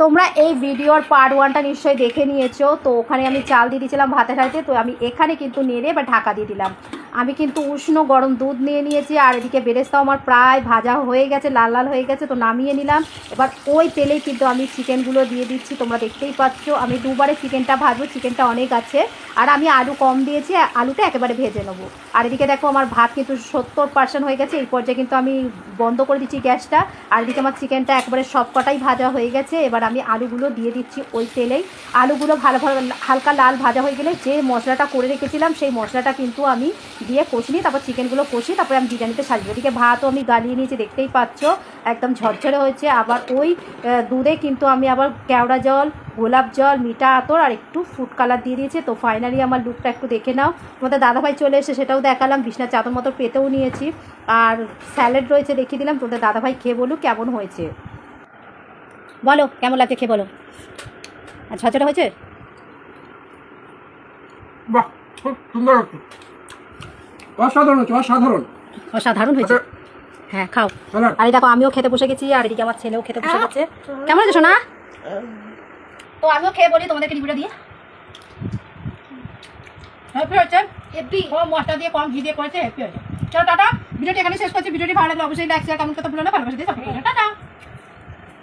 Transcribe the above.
তোমরা এই ভিডিওর পার্ট ওয়ানটা নিশ্চয়ই দেখে নিয়েছো। তো ওখানে আমি চাল দিয়ে দিয়েছিলাম ভাতের ঠাইতে তো আমি এখানে কিন্তু নেড়ে বা ঢাকা দিয়ে দিলাম। আমি কিন্তু উষ্ণ গরম দুধ নিয়ে নিয়েছি, আর এদিকে বেরেস্তাও আমার প্রায় ভাজা হয়ে গেছে, লাল লাল হয়ে গেছে, তো নামিয়ে নিলাম। এবার ওই তেলেই কিন্তু আমি চিকেনগুলো দিয়ে দিচ্ছি, তোমরা দেখতেই পাচ্ছ। আমি দুবারে চিকেনটা ভাজবো, চিকেনটা অনেক আছে। আর আমি আলু কম দিয়েছি আলুটা একেবারে ভেজে নেব। আর এদিকে দেখো, আমার ভাত কিন্তু সত্তর পার্সেন্ট হয়ে গেছে, এই পর্যায়ে কিন্তু আমি বন্ধ করে দিচ্ছি গ্যাসটা। আর এদিকে আমার চিকেনটা একবারে সব কটাই ভাজা হয়ে গেছে, এবার আমি আলুগুলো দিয়ে দিচ্ছি ওই তেলেই। আলুগুলো ভালো ভালো, হালকা লাল ভাজা হয়ে গেলে যে মশলাটা করে রেখেছিলাম, সেই মশলাটা কিন্তু আমি দিয়ে কষি নিই তারপর চিকেনগুলো কষি, তারপরে আমি বিরিয়ানিতে সাজিয়ে এদিকে ভাতও আমি গালিয়ে নিয়েছি, দেখতেই পাচ্ছ, একদম ঝরঝরে হয়েছে। আবার ওই দুধে কিন্তু আমি আবার কেওড়া জল, গোলাপ জল, মিঠা আতর আর একটু ফুড কালার দিয়ে দিয়েছে। তো ফাইনালি আমার লুকটা একটু দেখে নাও। তোমাদের দাদাভাই চলে এসে সেটাও দেখালাম। বিছনার চাদর মতো পেতেও নিয়েছি। আর স্যালাড রয়েছে, দেখিয়ে দিলাম। তোদের দাদাভাই খেয়ে বলুক কেমন হয়েছে। বলো, কেমন লাগছে খেয়ে বলো। আর ঝরঝরে হয়েছে? বাহ, খুব সুন্দর অসাধারণ হচ্ছে অসাধারণ। অসাধারণ হয়েছে। আচ্ছা, হ্যাঁ খাও। আর এই দেখো আমিও খেতে বসে গেছি আর এদিকে আমার ছেলেও খেতে বসে গেছে। কেমন হয়েছে শোনা তো আমিও খেয়ে বলি তোমাদেরকে রিভিউটা দিয়ে। হ্যাপি হচ্ছে হেপি ও মশলা দিয়ে কম ঘি দিয়ে করেছে হেপি হয়েছে। চলো টাটা। ভিডিওটি এখানে শেষ করছি। ভিডিওটি ভালো লাগলে অবশ্যই লাইক শেয়ার কমেন্ট করতে ভুলো না ভালোবাসা দিয়ে সাপোর্ট করো। টাটা।